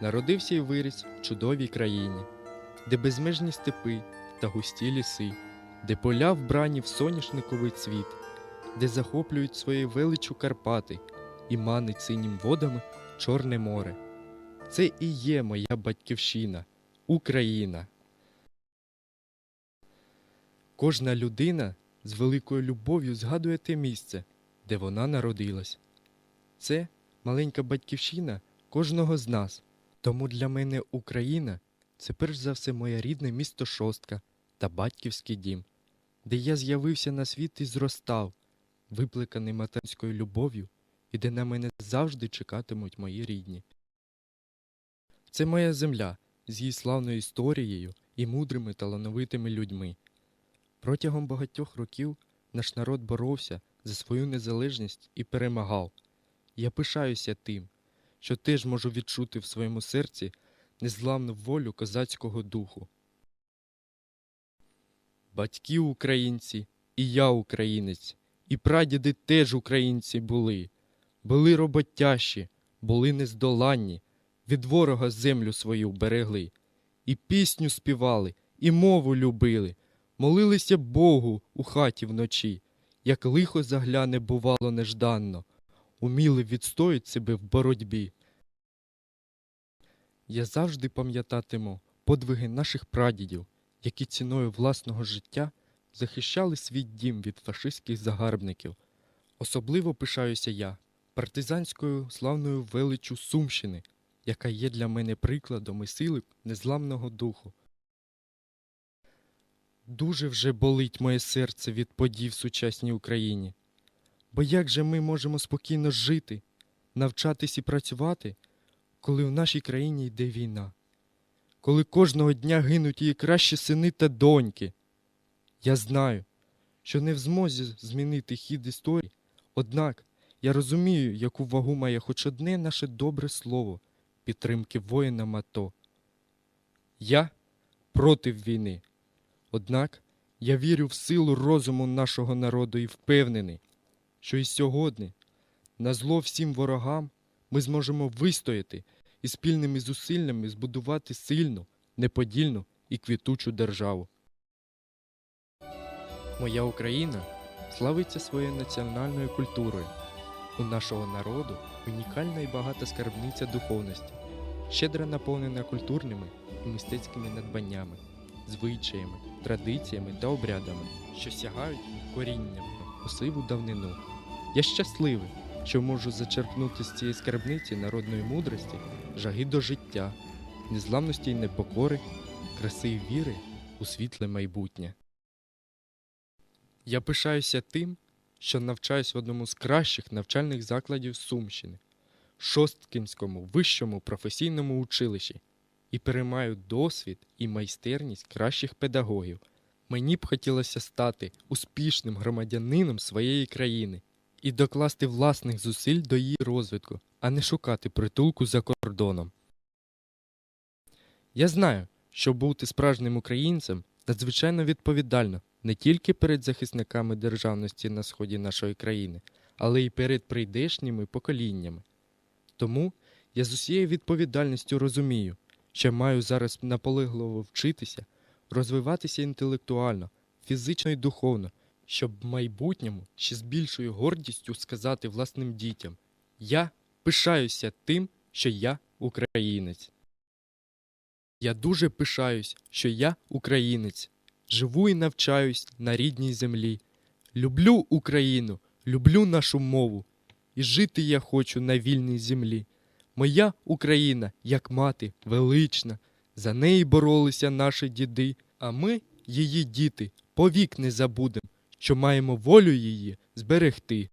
народився і виріс в чудовій країні, де безмежні степи та густі ліси, де поля вбрані в соняшниковий цвіт, де захоплюють своєю величу Карпати і манить синім водами Чорне море. Це і є моя батьківщина, Україна. Кожна людина з великою любов'ю згадує те місце, де вона народилась. Це маленька батьківщина кожного з нас. Тому для мене Україна це перш за все моє рідне місто Шостка та батьківський дім, де я з'явився на світ і зростав, випликаний материнською любов'ю, і де на мене завжди чекатимуть мої рідні. Це моя земля з її славною історією і мудрими талановитими людьми. Протягом багатьох років наш народ боровся за свою незалежність і перемагав. Я пишаюся тим, що теж можу відчути в своєму серці незламну волю козацького духу. Батьки українці, і я українець, і прадіди теж українці були, були роботящі, були нездоланні, від ворога землю свою берегли, і пісню співали, і мову любили, молилися Богу у хаті вночі, як лихо загляне бувало нежданно, уміли відстоять себе в боротьбі. Я завжди пам'ятатиму подвиги наших прадідів, які ціною власного життя захищали свій дім від фашистських загарбників. Особливо пишаюся я партизанською славною величчю Сумщини, яка є для мене прикладом і сили незламного духу. Дуже вже болить моє серце від подій в сучасній Україні. Бо як же ми можемо спокійно жити, навчатись і працювати, коли в нашій країні йде війна, коли кожного дня гинуть її кращі сини та доньки? Я знаю, що не в змозі змінити хід історії, однак я розумію, яку вагу має хоч одне наше добре слово підтримки воїнам АТО. Я проти війни. Однак я вірю в силу розуму нашого народу і впевнений, що і сьогодні, на зло всім ворогам, ми зможемо вистояти і спільними зусиллями збудувати сильну, неподільну і квітучу державу. Моя Україна славиться своєю національною культурою. У нашого народу унікальна і багата скарбниця духовності, щедро наповнена культурними і мистецькими надбаннями, звичаями, традиціями та обрядами, що сягають корінням у сиву давнину. Я щасливий, що можу зачерпнути з цієї скарбниці народної мудрості, жаги до життя, незламності й непокори, краси й віри у світле майбутнє. Я пишаюся тим, що навчаюсь в одному з кращих навчальних закладів Сумщини, Шосткінському вищому професійному училищі, і переймаю досвід і майстерність кращих педагогів. Мені б хотілося стати успішним громадянином своєї країни і докласти власних зусиль до її розвитку, а не шукати притулку за кордоном. Я знаю, що бути справжнім українцем надзвичайно відповідально не тільки перед захисниками державності на сході нашої країни, але й перед прийдешніми поколіннями. Тому я з усією відповідальністю розумію, що маю зараз наполегливо вчитися, розвиватися інтелектуально, фізично і духовно, щоб в майбутньому ще з більшою гордістю сказати власним дітям: Я пишаюся тим, що я українець. Я дуже пишаюсь, що я українець, живу і навчаюсь на рідній землі. Люблю Україну, люблю нашу мову, і жити я хочу на вільній землі. Моя Україна, як мати, велична, за неї боролися наші діди, а ми, її діти, повік не забудем, що маємо волю її зберегти.